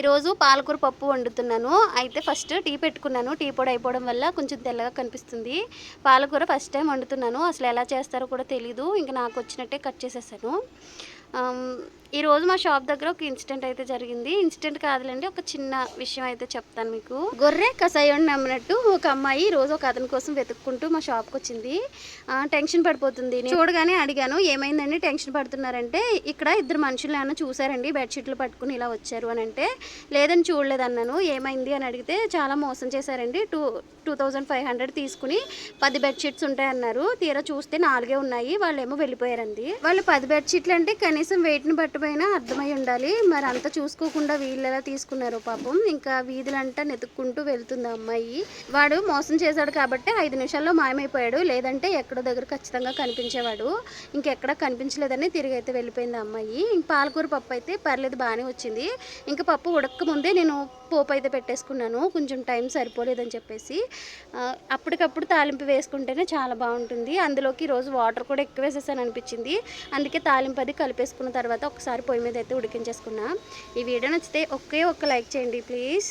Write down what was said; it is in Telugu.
ఈరోజు పాలకూర పప్పు వండుతున్నాను. అయితే ఫస్ట్ టీ పెట్టుకున్నాను. టీ పొడి అయిపోవడం వల్ల కొంచెం తెల్లగా కనిపిస్తుంది. పాలకూర ఫస్ట్ టైం వండుతున్నాను. అసలు ఎలా చేస్తారో కూడా తెలీదు. ఇంకా నాకు వచ్చినట్టే కట్ చేసేసాను. ఈరోజు మా షాప్ దగ్గర ఒక ఇన్సిడెంట్ అయితే జరిగింది. ఇన్సిడెంట్ కాదులేండి ఒక చిన్న విషయం అయితే చెప్తాను మీకు. గొర్రె కసాయం నమ్మినట్టు ఒక అమ్మాయి రోజు ఒక అతని కోసం వెతుక్కుంటూ మా షాప్కి వచ్చింది. టెన్షన్ పడిపోతుంది. నేను చూడగానే అడిగాను ఏమైందండి టెన్షన్ పడుతున్నారంటే ఇక్కడ ఇద్దరు మనుషులు ఏమన్నా చూసారండి? బెడ్షీట్లు పట్టుకుని ఇలా వచ్చారు అని అంటే లేదని చూడలేదు అన్నాను ఏమైంది? అని అడిగితే చాలా మోసం చేశారండి. Two two thousand five hundred తీసుకుని పది బెడ్షీట్స్ ఉంటాయన్నారు. తీరా చూస్తే నాలుగే ఉన్నాయి. వాళ్ళేమో వెళ్ళిపోయారండి. వాళ్ళు పది బెడ్షీట్లు అంటే కనీసం వెయిట్ని పట్టుపోయినా అర్థమై ఉండాలి. మరి అంత చూసుకోకుండా వీళ్ళు ఎలా తీసుకున్నారు పాపం. ఇంకా వీధులంతా నెతుక్కుంటూ వెళ్తుంది ఆ అమ్మాయి. వాడు మోసం చేశాడు కాబట్టి ఐదు నిమిషాల్లో మాయమైపోయాడు. లేదంటే ఎక్కడో దగ్గర ఖచ్చితంగా కనిపించేవాడు. ఇంకెక్కడ కనిపించలేదని తిరిగి అయితే వెళ్ళిపోయింది అమ్మాయి. ఇంక పాలకూర పప్పు అయితే పర్లేదు బాగానే వచ్చింది. ఇంకా పప్పు ఉడక్క ముందే నేను పోపు అయితే పెట్టేసుకున్నాను. కొంచెం టైం సరిపోలేదని చెప్పేసి. అప్పటికప్పుడు తాలింపు వేసుకుంటేనే చాలా బాగుంటుంది. అందులోకి ఈరోజు వాటర్ కూడా ఎక్కువ వేసేసాను అనిపించింది. అందుకే తాలింపు అది కలిపేసుకున్న తర్వాత ఒకసారి ఒకసారి పొయ్యి మీద అయితే ఉడికించేసుకున్నా. ఈ వీడియో నచ్చితే ఒకే ఒక్క లైక్ చేయండి ప్లీజ్.